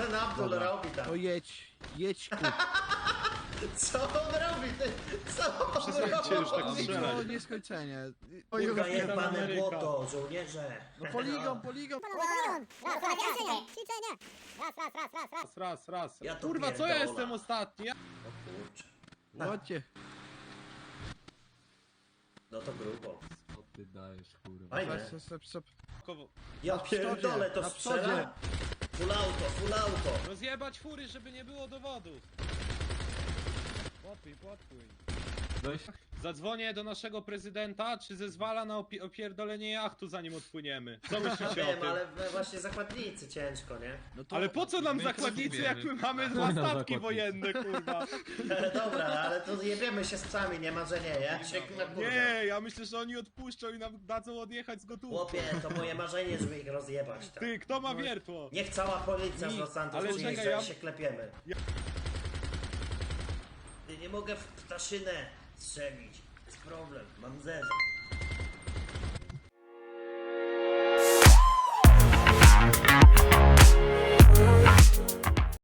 ten Abdul robi tam? To jedź, jedź ku. Co on robi? Ty? Co on Przestańcie już tak robi? strzelać. No nieskończenie. Kurwa, jebane błoto, żołnierze. No poligon, poligon. Poligon! Raz, raz, ćwiczenie! Ćwiczenie! Raz, raz, raz, raz, raz! Raz, raz, raz. Ja to Kurwa, co ja pierdolę. jestem ostatni? Ja... O kurczę. Chodźcie. No to grubo. Co ty dajesz, kurwa? Fajne. Stop, stop, stop. Ja pierdolę, to na strzela? Full auto, full auto. Rozjebać fury, żeby nie było dowodów. Podpój, podpój. Weź. Zadzwonię do naszego prezydenta, czy zezwala na opi- opierdolenie jachtu zanim odpłyniemy. Co myślicie o Wiem, tym? ale we- właśnie zakładnicy ciężko, nie? No to Ale po co nam My zakładnicy, jak my mamy dwa statki zakładnicy. wojenne, kurwa? Dobra, ale to jebiemy się z psami, nie ma, że nie, ja się. Nie, ja myślę, że oni odpuszczą i nam dadzą odjechać z gotówką. Chłopie, to moje marzenie, żeby ich rozjebać. Tak. Ty, kto ma wiertło? Niech cała policja z Los Santos ale przyjeżdża czekaj, ja- i się klepiemy. Mogę w ptaszynę strzelić. Jest problem, mam zeza.